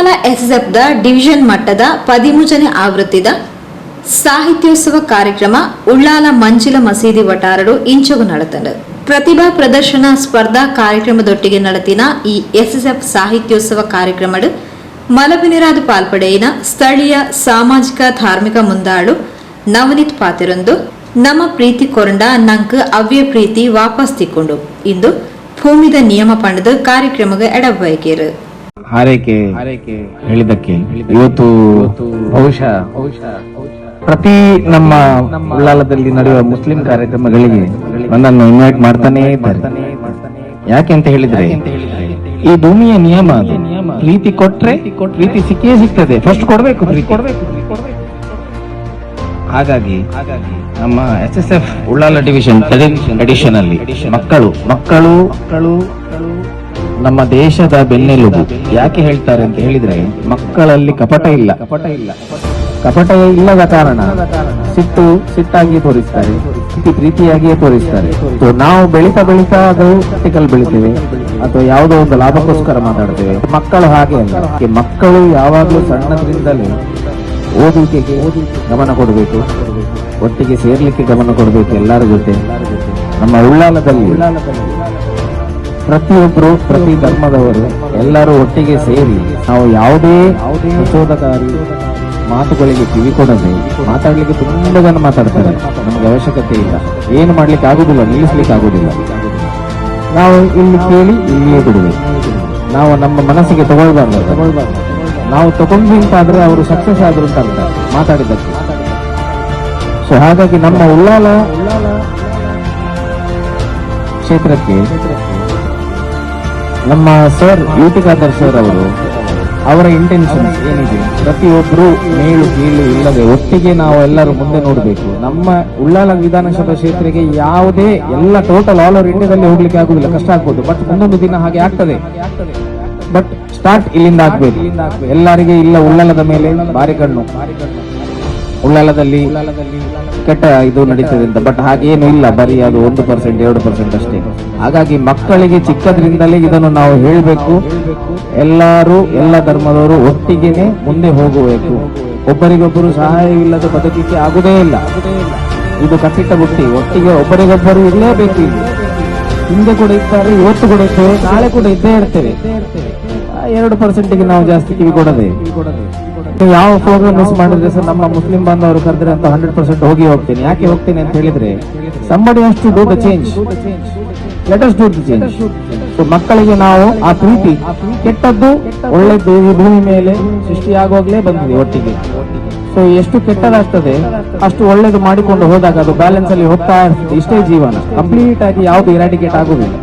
Ullal ಎಸ್ಎಫ್ದ division ಮಟ್ಟದ ಪದಿಮೂಜನೇ ಆವೃತ್ತಿದ ಸಾಹಿತ್ಯೋತ್ಸವ ಕಾರ್ಯಕ್ರಮ ಉಳ್ಳಾಲ ಮಂಜಿಲ ಮಸೀದಿ ವಟಾರಡು ಇಂಚಗು ನಡತಂಡು ಪ್ರತಿಭಾ ಪ್ರದರ್ಶನ ಸ್ಪರ್ಧಾ ಕಾರ್ಯಕ್ರಮದೊಟ್ಟಿಗೆ ನಡತಿನ ಈ ಎಸ್ಎಸ್ಎಫ್ ಸಾಹಿತ್ಯೋತ್ಸವ ಕಾರ್ಯಕ್ರಮಡು ಮಲಬಿನಿರಾದ ಪಾಲ್ಪಡೆಯಿನ ಸ್ಥಳೀಯ ಸಾಮಾಜಿಕ ಧಾರ್ಮಿಕ ಮುಂದಾಳು ನವನೀತ್ ಪಾತಿರೊಂದು, ನಮ್ಮ ಪ್ರೀತಿ ಕೊರಂಡ ನಂಕ್ ಅವ್ಯ ಪ್ರೀತಿ ವಾಪಸ್ ತಿಕ್ಕೊಂಡು ಇಂದು ಭೂಮಿದ ನಿಯಮ ಪಂಡದ ಕಾರ್ಯಕ್ರಮಕ್ಕೆ ಎಡಬಯಕೇರು. ಹಾರೈಕೆ ಹೇಳಿದಕ್ಕೆ ಇವತ್ತು ಬಹುಶಃ ಪ್ರತಿ ನಮ್ಮ ಉಳ್ಳಾಲದಲ್ಲಿ ನಡೆಯುವ ಮುಸ್ಲಿಂ ಕಾರ್ಯಕ್ರಮಗಳಿಗೆ ನನ್ನನ್ನು ಇನ್ವೈಟ್ ಮಾಡ್ತಾನೆ ಇದ್ದಾರೆ. ಯಾಕೆ ಅಂತ ಹೇಳಿದ್ರೆ ಈ ಭೂಮಿಯ ನಿಯಮ ಪ್ರೀತಿ ಕೊಟ್ರೆ ಪ್ರೀತಿ ಸಿಕ್ಕೇ ಸಿಗ್ತದೆ. ಫಸ್ಟ್ ಕೊಡ್ಬೇಕು ಹಾಗಾಗಿ ನಮ್ಮ S S F Ullal division addition ಅಲ್ಲಿ ಮಕ್ಕಳು ಮಕ್ಕಳು ಮಕ್ಕಳು ನಮ್ಮ ದೇಶದ ಬೆನ್ನೆಲುಬು. ಯಾಕೆ ಹೇಳ್ತಾರೆ ಅಂತ ಹೇಳಿದ್ರೆ, ಮಕ್ಕಳಲ್ಲಿ ಕಪಟ ಇಲ್ಲ. ಕಪಟ ಇಲ್ಲ ಕಪಟ ಇಲ್ಲದ ಕಾರಣ ಸಿಟ್ಟು ಸಿಟ್ಟಾಗಿ ತೋರಿಸ್ತಾರೆ, ಸಿಟ್ಟು ಪ್ರೀತಿಯಾಗಿಯೇ ತೋರಿಸ್ತಾರೆ. ನಾವು ಬೆಳೀತಾ ಬೆಳೀತಾ ಅದು ಕ್ರಿಟಿಕಲ್ ಬೆಳಿತೇವೆ, ಅಥವಾ ಯಾವುದೋ ಒಂದು ಲಾಭಕ್ಕೋಸ್ಕರ ಮಾತಾಡ್ತೇವೆ. ಮಕ್ಕಳು ಹಾಗೆ ಅಲ್ಲ. ಮಕ್ಕಳು ಯಾವಾಗಲೂ ಸಣ್ಣದ್ರಿಂದಲೇ ಓದುವಿಕೆಗೆ ಗಮನ ಕೊಡಬೇಕು. ಒಟ್ಟಿಗೆ ಸೇರ್ಲಿಕ್ಕೆ ಗಮನ ಕೊಡಬೇಕು ಎಲ್ಲರ ಜೊತೆ. ನಮ್ಮ ಉಳ್ಳಾಲದಲ್ಲಿ ಪ್ರತಿಯೊಬ್ಬರು ಪ್ರತಿ ಧರ್ಮದವರು ಎಲ್ಲರೂ ಒಟ್ಟಿಗೆ ಸೇರಿ ನಾವು ಯಾವುದೇ ಪ್ರಚೋದಕಾರಿ ಮಾತುಗಳಿಗೆ ಕಿವಿ ಕೊಡದೆ ಮಾತಾಡ್ಲಿಕ್ಕೆ ತುಂಬಾ ಜನ ಮಾತಾಡ್ತಾರೆ. ನಮ್ಗೆ ಅವಶ್ಯಕತೆ ಇಲ್ಲ. ಏನು ಮಾಡ್ಲಿಕ್ಕೆ ಆಗುದಿಲ್ಲ ನಿಲ್ಲಿಸ್ಲಿಕ್ಕೆ ಆಗುದಿಲ್ಲ. ನಾವು ಇಲ್ಲಿ ಕೇಳಿ ಇಲ್ಲಿಯೇ ಬಿಡುವೆ. ನಾವು ನಮ್ಮ ಮನಸ್ಸಿಗೆ ತಗೊಳ್ಬಾರ್ದು ತಗೊಳ್ಬಾರ್ದು ನಾವು ತಗೊಂಡ್ವಿ ಅಂತಾದ್ರೆ ಅವರು ಸಕ್ಸಸ್ ಆದ್ರು ಅಂತ ಮಾತಾಡಿದ್ದಕ್ಕೆ. ಸೊ ಹಾಗಾಗಿ ನಮ್ಮ ಉಳ್ಳಾಲ ಕ್ಷೇತ್ರಕ್ಕೆ ನಮ್ಮ ಸರ್ ಯುಟಿಕಾದರ್ ಸರ್ ಅವರು, ಅವರ ಇಂಟೆನ್ಷನ್ ಏನಿದೆ? ಪ್ರತಿಯೊಬ್ಬರು ಮೇಲು ಕೀಳು ಇಲ್ಲದೆ ಒಟ್ಟಿಗೆ ನಾವು ಎಲ್ಲರೂ ಮುಂದೆ ನೋಡಬೇಕು. ನಮ್ಮ ಉಳ್ಳಾಲ ವಿಧಾನಸಭಾ ಕ್ಷೇತ್ರಕ್ಕೆ ಯಾವುದೇ ಎಲ್ಲ ಟೋಟಲ್ ಆಲ್ ಓವರ್ ಇಂಡಿಯಾದಲ್ಲಿ ಹೋಗ್ಲಿಕ್ಕೆ ಆಗುದಿಲ್ಲ. ಕಷ್ಟ ಆಗ್ಬೋದು. ಬಟ್ ಮುಂದೊಂದು ದಿನ ಹಾಗೆ ಆಗ್ತದೆ. ಬಟ್ ಸ್ಟಾರ್ಟ್ ಇಲ್ಲಿಂದ ಆಗ್ಬೇಕು. ಎಲ್ಲರಿಗೆ ಇಲ್ಲ ಉಳ್ಳಾಲದ ಮೇಲೆ ಬಾರಿ ಕಣ್ಣು. ಉಳ್ಳಾಲದಲ್ಲಿ ಕೆಟ್ಟ ಇದು ನಡೀತದೆ ಅಂತ ಬಟ್ ಹಾಗೇನು ಇಲ್ಲ, ಬರೀ ಅದು ಒಂದು ಪರ್ಸೆಂಟ್ ಎರಡು ಪರ್ಸೆಂಟ್ ಅಷ್ಟೇ. ಹಾಗಾಗಿ ಮಕ್ಕಳಿಗೆ ಚಿಕ್ಕದ್ರಿಂದಲೇ ಇದನ್ನು ನಾವು ಹೇಳಬೇಕು. ಎಲ್ಲರೂ, ಎಲ್ಲ ಧರ್ಮದವರು ಒಟ್ಟಿಗೆನೆ ಮುಂದೆ ಹೋಗಬೇಕು. ಒಬ್ಬರಿಗೊಬ್ಬರು ಸಹಾಯವಿಲ್ಲದ ಬದುಕಿಕೆ ಆಗುದೇ ಇಲ್ಲ. ಇದು ಕಟ್ಟಿಟ್ಟ ಬುಟ್ಟಿ ಒಟ್ಟಿಗೆ ಒಬ್ಬರಿಗೊಬ್ಬರು ಇರಲೇಬೇಕು ಇಲ್ಲಿ. ಹಿಂದೆ ಕೂಡ ಇರ್ತಾರೆ, ಇವತ್ತು ಕೂಡ ಇದ್ದೇವೆ ನಾಳೆ ಕೂಡ ಇದ್ದೇ ಇರ್ತೇವೆ. ಎರಡು ಪರ್ಸೆಂಟ್ಗೆ ನಾವು ಜಾಸ್ತಿ ಕಿವಿ ಕೊಡದೆ. ಯಾವ ಪ್ರೋಗ್ರಾಮ್ ಮಿಸ್ ಮಾಡಿದ್ರೆ ಸರ್ ನಮ್ಮ ಮುಸ್ಲಿಂ ಬಾಂಧವರು ಕರೆದ್ರೆ ಅಂತ ಹಂಡ್ರೆಡ್ ಪರ್ಸೆಂಟ್ ಹೋಗಿ ಹೋಗ್ತೀನಿ. ಯಾಕೆ ಹೋಗ್ತೀನಿ ಅಂತ ಹೇಳಿದ್ರೆ ಸಂಬಡಿ ಅಷ್ಟು do the change let do change so ಮಕ್ಕಳಿಗೆ ನಾವು ಆ ಪ್ರೀತಿ ಕೆಟ್ಟದ್ದು, ಒಳ್ಳೆದ್ದು ಈ ಭೂಮಿ ಮೇಲೆ ಸೃಷ್ಟಿಯಾಗೋಗ್ಲೇ ಬಂದಿದೆ ಒಟ್ಟಿಗೆ. ಸೊ ಎಷ್ಟು ಕೆಟ್ಟದಾಗ್ತದೆ, ಅಷ್ಟು ಒಳ್ಳೇದು ಮಾಡಿಕೊಂಡು ಹೋದಾಗ ಅದು ಬ್ಯಾಲೆನ್ಸ್ ಅಲ್ಲಿ ಹೋಗ್ತಾ ಇಷ್ಟೇ ಜೀವನ. ಕಂಪ್ಲೀಟ್ ಆಗಿ ಯಾವ್ದು ಇರಾಡಿಕೇಟ್ ಆಗುದಿಲ್ಲ.